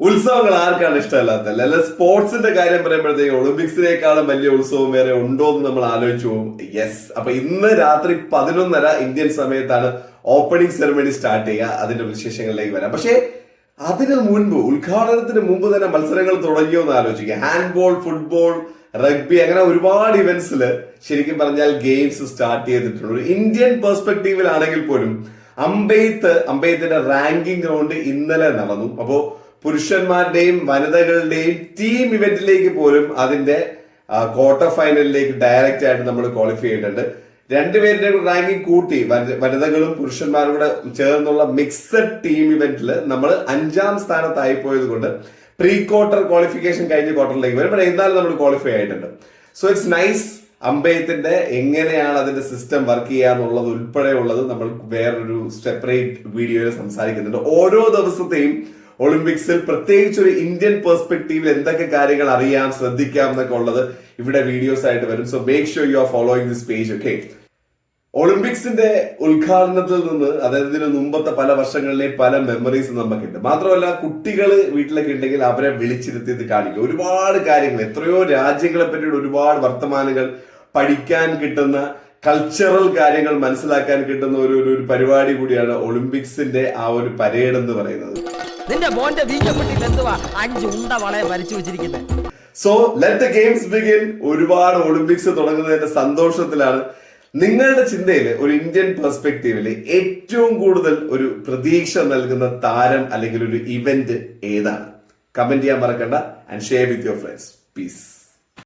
ഉത്സവങ്ങൾ ആർക്കാണ് ഇഷ്ടമല്ലാത്ത അല്ല സ്പോർട്സിന്റെ കാര്യം പറയുമ്പോഴത്തേക്ക് ഒളിമ്പിക്സിനേക്കാളും വലിയ ഉത്സവം വേറെ ഉണ്ടോ എന്ന് നമ്മൾ ആലോചിച്ചു പോകും. യെസ് അപ്പൊ ഇന്ന് രാത്രി പതിനൊന്നര ഇന്ത്യൻ സമയത്താണ് ഓപ്പണിംഗ് സെറമണി സ്റ്റാർട്ട് ചെയ്യുക. അതിന്റെ വിശേഷങ്ങളിലേക്ക് വരാം. പക്ഷേ അതിനു മുൻപ് ഉദ്ഘാടനത്തിന് മുമ്പ് തന്നെ മത്സരങ്ങൾ തുടങ്ങിയോ എന്ന് ആലോചിക്കുക. ഹാൻഡ്ബോൾ ഫുട്ബോൾ റഗ്ബി അങ്ങനെ ഒരുപാട് ഇവന്റ്സിൽ ശരിക്കും പറഞ്ഞാൽ ഗെയിംസ് സ്റ്റാർട്ട് ചെയ്തിട്ടുണ്ട് ഇന്ത്യൻ പെർസ്പെക്ടീവിലാണെങ്കിൽ പോലും അമ്പെയ്ത്ത് അമ്പെയ്ത്തിന്റെ റാങ്കിംഗ് റൗണ്ട് ഇന്നലെ നടന്നു. അപ്പോ പുരുഷന്മാരുടെയും വനിതകളുടെയും ടീം ഇവന്റിലേക്ക് പോലും അതിന്റെ ക്വാർട്ടർ ഫൈനലിലേക്ക് ഡയറക്റ്റ് ആയിട്ട് നമ്മൾ ക്വാളിഫൈ ചെയ്തിട്ടുണ്ട് രണ്ടുപേരുടെ റാങ്കിങ് കൂട്ടി വനിതകളും പുരുഷന്മാരും കൂടെ ചേർന്നുള്ള മിക്സഡ് ടീം ഇവന്റിൽ നമ്മൾ അഞ്ചാം സ്ഥാനത്തായി പോയത് കൊണ്ട് പ്രീ ക്വാർട്ടർ ക്വാളിഫിക്കേഷൻ കഴിഞ്ഞ് ക്വാർട്ടറിലേക്ക് വരും പക്ഷേ എന്നാലും നമ്മൾ ക്വാളിഫൈ ആയിട്ടുണ്ട്. സോ ഇറ്റ്സ് നൈസ് അമ്പയത്തിന്റെ എങ്ങനെയാണ് അതിന്റെ സിസ്റ്റം വർക്ക് ചെയ്യുക എന്നുള്ളത് ഉൾപ്പെടെയുള്ളത് നമ്മൾ വേറൊരു സെപ്പറേറ്റ് വീഡിയോയിൽ സംസാരിക്കുന്നുണ്ട്. ഓരോ ദിവസത്തെയും ഒളിമ്പിക്സിൽ പ്രത്യേകിച്ച് ഒരു ഇന്ത്യൻ പെർസ്പെക്ടീവിൽ എന്തൊക്കെ കാര്യങ്ങൾ അറിയാം ശ്രദ്ധിക്കാം എന്നൊക്കെ ഉള്ളത് ഇവിടെ വീഡിയോസ് ആയിട്ട് വരും. So make sure you are following this page okay ഒളിമ്പിക്സിന്റെ ഉദ്ഘാടനത്തിൽ നിന്ന് അതായത് ഇതിന് മുമ്പത്തെ പല വർഷങ്ങളിലെയും പല മെമ്മറീസ് നമുക്കുണ്ട്. മാത്രമല്ല കുട്ടികൾ വീട്ടിലൊക്കെ ഉണ്ടെങ്കിൽ അവരെ വിളിച്ചിരുത്തി കാണിക്കുക. ഒരുപാട് കാര്യങ്ങൾ എത്രയോ രാജ്യങ്ങളെ പറ്റിയുള്ള ഒരുപാട് വർത്തമാനങ്ങൾ പഠിക്കാൻ കിട്ടുന്ന കൾച്ചറൽ കാര്യങ്ങൾ മനസ്സിലാക്കാൻ കിട്ടുന്ന ഒരു- ഒരു പരിപാടി കൂടിയാണ് ഒളിമ്പിക്സിന്റെ ആ ഒരു പരേഡ് എന്ന് പറയുന്നത്. നിന്റെ മോന്റെ വീക്കപ്പെട്ടിട്ട് എന്തുവാ അഞ്ച് ഉണ്ട വളയെ വരച്ചു വെച്ചിരിക്കുന്നത് so let the games begin ഒരുപാട് ഒളിമ്പിക്സ് തുടങ്ങുന്നതിന്റെ സന്തോഷത്തിലാണ്. നിങ്ങളുടെ ചിന്തയിൽ ഒരു ഇന്ത്യൻ പെർസ്പെക്ടീവിൽ ഏറ്റവും കൂടുതൽ ഒരു പ്രതീക്ഷ നൽകുന്ന താരം അല്ലെങ്കിൽ ഒരു ഇവന്റ് ഏതാണ്? കമന്റ് ചെയ്യാൻ മറക്കണ്ട and share with your friends peace